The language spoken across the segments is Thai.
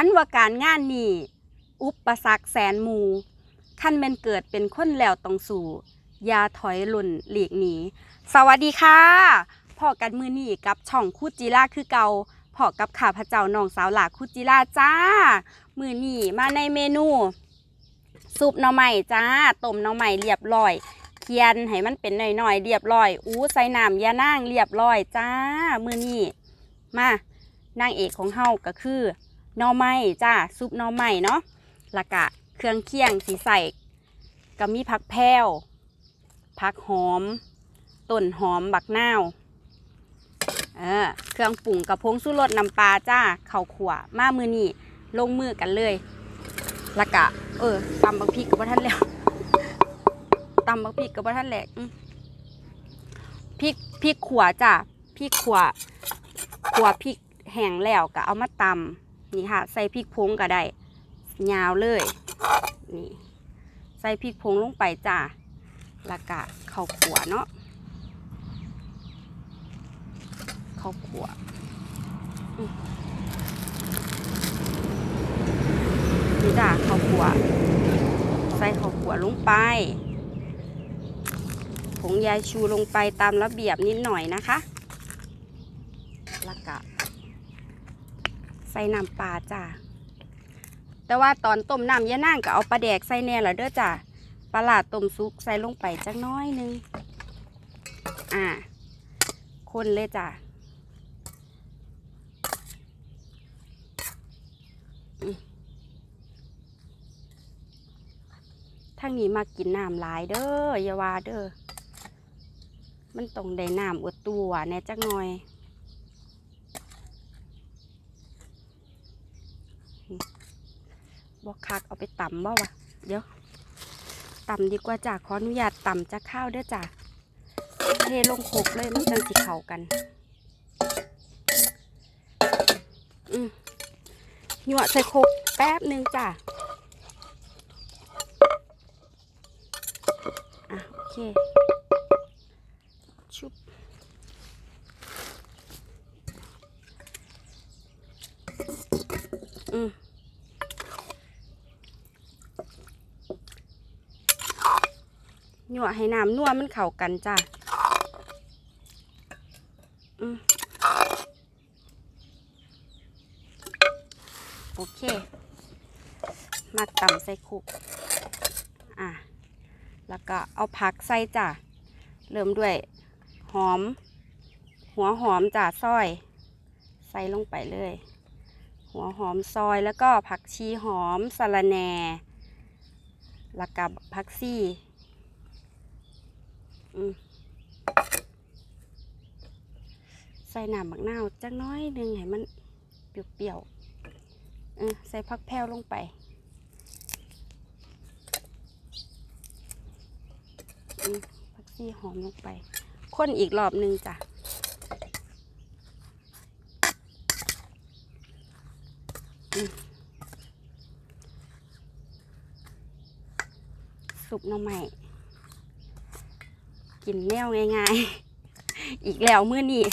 อันว่าการงานนี้อุปสรรคแสนมูขั้นแม่นเกิดเป็นคนแล้วต้องสู่ยาถอยหล่นหลีกหนีสวัสดีค่ะพ่อกันมือนี่กับช่องคูจิล่าคือเกาพ่อกับข้าพระเจ้าน้องสาวหลาคูจิล่าจ้า มือนี่มาในเมนูซุปหน่อไม้จ้าต้มหน่อไม้เรียบร้อยเคียนให้มันเป็นหน่อยๆเรียบร้อยอู้ใส่น้ำยานางเรียบร้อยจ้า มือนี่มานางเอกของเฮาก็คือ หน่อไม้จ้าซุปหน่อไม้เนาะแล้วก็เครื่องเคียงสีใสก็มีผักแพรวผักหอมต้นหอมบักนาวเออเครื่องปรุงกับพงสุรสน้ำปลาจ้าข้าวขวมามือนี่ลงมือกันเลยแล้วก็เออตำบักพริกกับท่านแล้วตำบักพริกกับท่านแหละพริกพริกขัวจ้ะพริกขัวขัวพริกแห้งแล้วก็เอามาตำ นี่ค่ะ ใส่พริกพงก็ได้ยาวเลยนี่ใส่พริกพงลงไปจ้ะแล้วก็ข้าวขัวเนาะข้าวขัวนี่จ้ะข้าวขัว ใส่ข้าวขัวลงไปผงยาชูลงไปตามระเบียบนิดหน่อยนะคะ แล้วก็ ส่น้ำปลาจ้าแต่ว่าตอนต้มน้ำยะนางก็เอาปลาแดกใส่แน่แล้วเด้อจ้าปลาหลาดต้มซุกใส่ลงไปจักน้อยนึง อ่า คนเลยจ้าทางนี้มากินน้ำหลายเด้ออย่าว่าเด้อ มันต้องได้น้ำอดตัวแน่จักหน่อย บกคักเอาไปตำบ่วะเดี๋ยวตำดีกว่าจ้ะขออนุญาตตำจะข้าวเด้อจ้ะเทลงโคกเลยมันจังสิเข้ากันอืมหยวใส่โคกแป๊บหนึ่งจ้ะอะโอเคชุบอืม ยวให้น้ำนัวมันเข้ากันจ้ะโอเค มาตำใส่คุก อะ แล้วก็เอาผักใส่จ้ะ เริ่มด้วย หอม หัวหอมจ้ะซอย ใส่ลงไปเลย หัวหอมซอยแล้วก็ผักชีหอมสะระแหน่แล้วก็ผักซี่ ใส่น้ำมะนาวจักน้อยหนึงให้มันเปรี้ยวๆเออใส่ผักแพรวลงไปผักซีหอมลงไปคนอีกรอบหนึ่งจ้ะสุกหน่อไม้ กินแนวง่ายๆ อีกแล้วมื้อนี้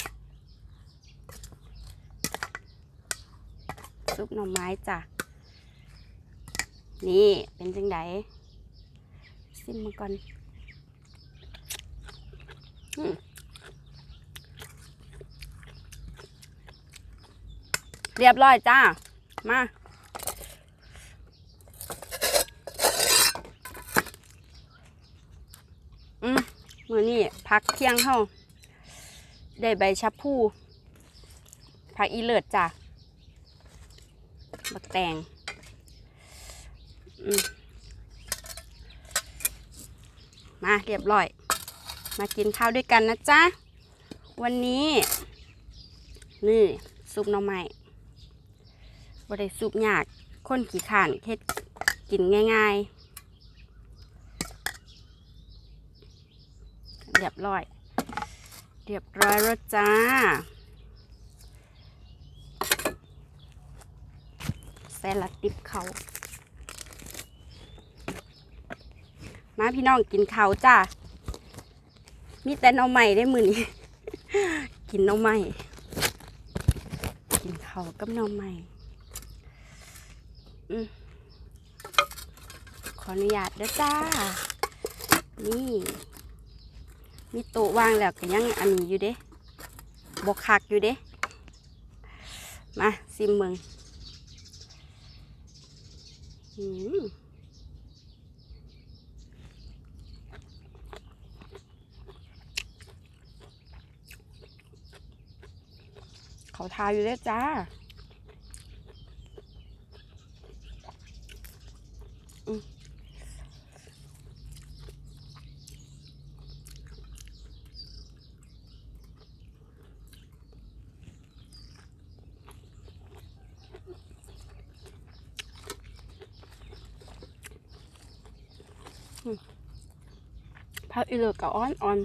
ซุปหน่อไม้จ้ะ นี่เป็นจังไดซิมมาก่อนเรียบร้อยจ้า มา อื มมือนี่พักเที่ยงเข้าได้ใบชะพูผักอีเลิศจ้ะบักแตงมมาเรียบร้อย มากินข้าวด้วยกันนะจ๊ะ วันนี้ นี่ซุปหน่อไม้บ่ได้ซุปยาก คนขี้ข่านเฮ็ดกินง่าย ๆ เรียบร้อย เรียบร้อยแล้วจ้าแซลัดติบเขา มาพี่น้องกินเขาจ้า มีแต่น่อไม้ได้มือนี้ กินน่อไม้กินเขากับน่อไม้อืมขออนุญาตด้อจ้า นี่ มีโต๊ะวางแล้วก็ยังอันนี้อยู่เด้บกคักอยู่เด้ มาซิมเมืองเขาทาอยู่เด้อจ้า ผักอีเลือกกับอ้อนอ่อน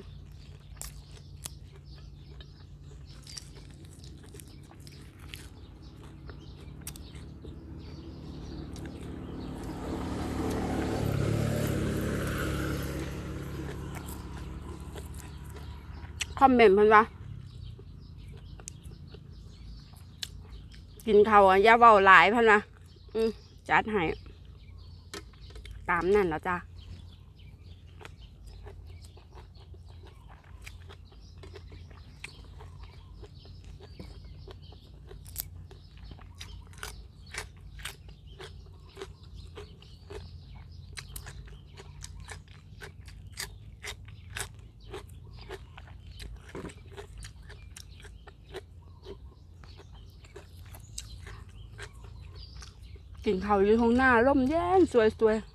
คอมเมนต์เพิ่นว่ากินเขาอะอย่าเว้าหลายเพิ่นว่าอืมจัดให้ตามนั่นแล้วจ้ะ กินเขาวอยู่ตรงหน้าร่มเย็นสวยๆ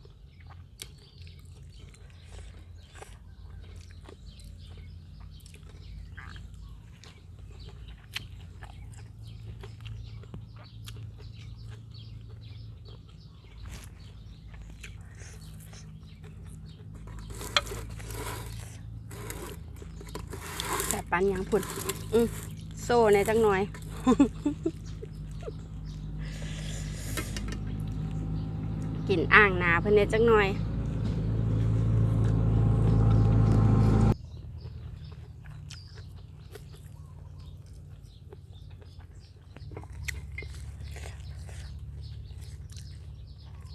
แต่ปันยังพุ่นอืโซ่ในจังหน่อย กินอ่างนาเพิ่นเนี่ยจังหน่อย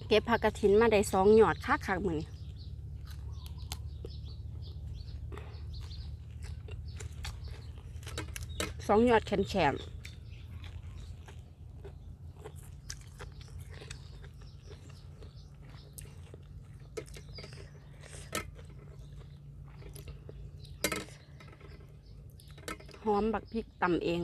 เก็บผักกระถินมาได้สองหยอดคักคักมือนี้สองหยอดแข็งแอมบักพริกตำเอง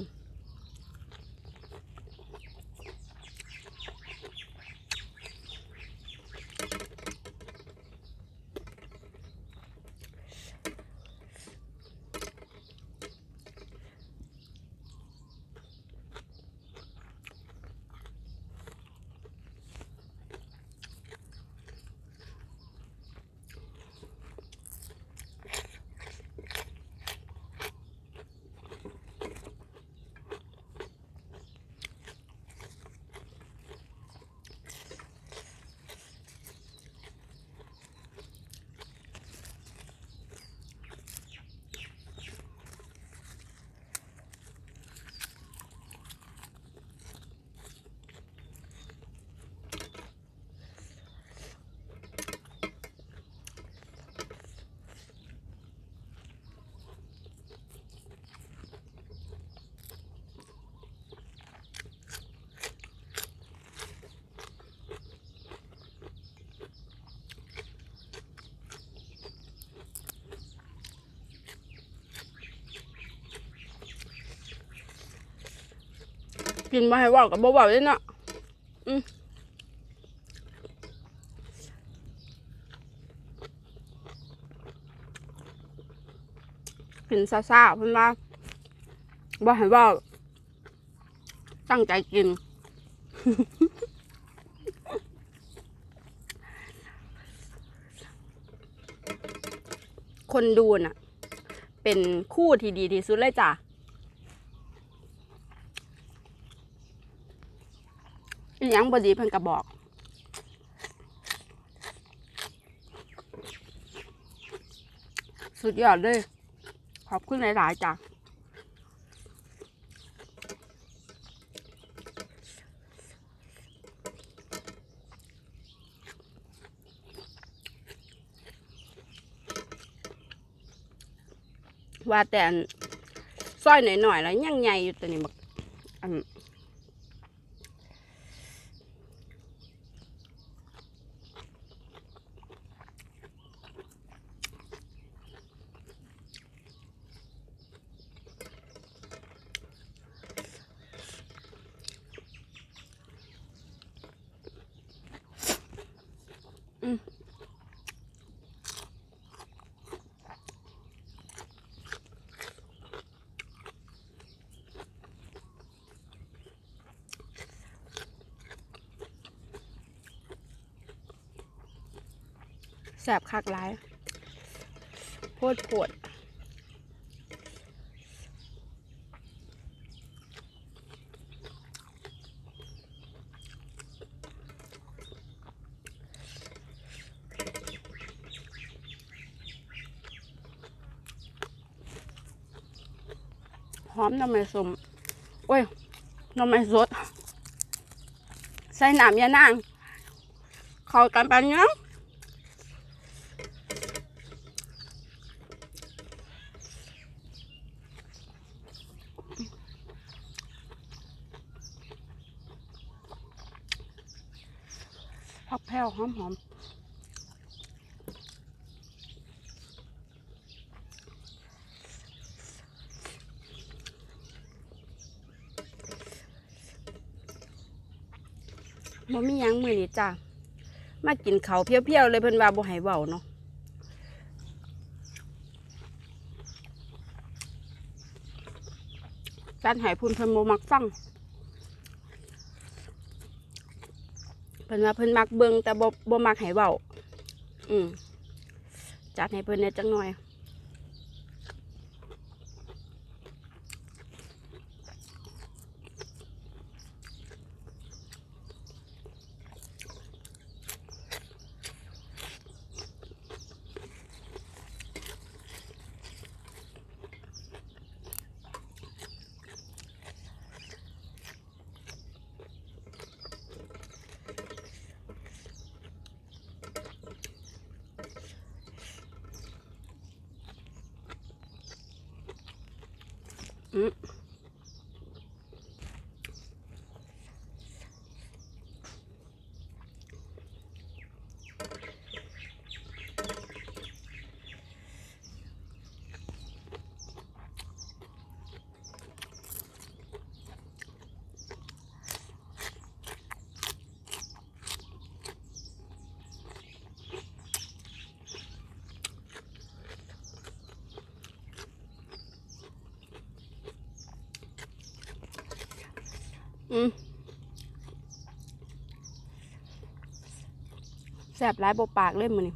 กินมาให้ว่ากับบ่เว่าเลยเนาะอืมกินซ่าๆเพิ่นว่าบ่ให้ว่าตั้งใจกิน คนดูน่ะ เป็นคู่ที่ดีที่สุดเลยจ้ะ หยังบ่ดีเพิ่นก็บอกสุดยอดเลย ขอบคุณหลาย ๆ จ้ะว่าแต่ซอยหน่อย ๆ แล้วยังใหญ่อยู่ตัวนี้บักอัน แสบคักหลายโพดโพด หอมน้ำมันสมโอ้ยน้ำมันสด ใส่น้ำยานางเข้ากันไปเนี้ยผักแพรวหอมหอม ยังมือนี้จ้ามากินเขาเพียวๆเลยเพิ่นว่าบ่ให้เว้าเนาะการหายพุ่นเพิ่นบ่มักฟังเพิ่นว่าเพิ่นมักเบิ่งแต่บ่บ่มักให้เว้าอืมจัดให้เพิ่นได้จังหน่อย อืมอืม แสบร้ายบปากเลยมือนี่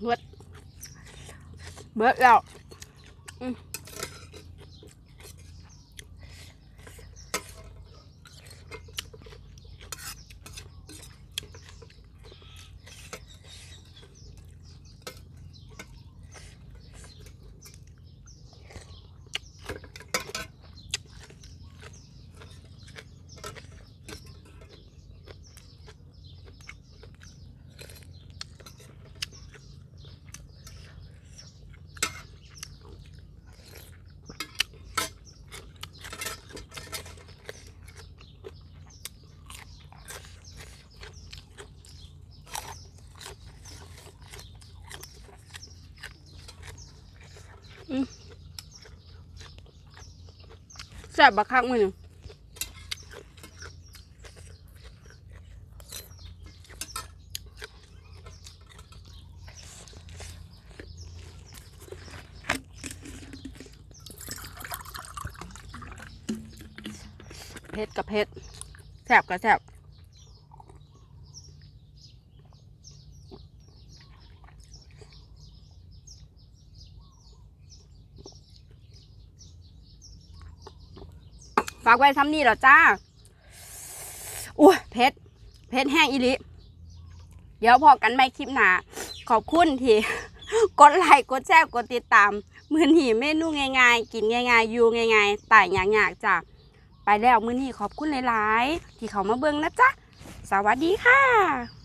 เบิดเบิดแล้ว อืม แสบบักคักมือหนึ่งเผ็ดกับเผ็ดแสบกับแสบ ฝากไว้ทำนี่หรอจ้าอุ้ยเผ็ดเผ็ดแห้งอีหลิเดี๋ยวพอกันไม่คลิปหนาขอบคุณที่กดไลค์กดแชร์กดติดตาม มือนี้เมนูง่ายๆ กินง่ายๆ อยู่ง่ายๆตายยากๆจ้ะไปแล้วมือนีขอบคุณหลายๆ ที่เขามาเบิ่งนะจ๊ะ สวัสดีค่ะ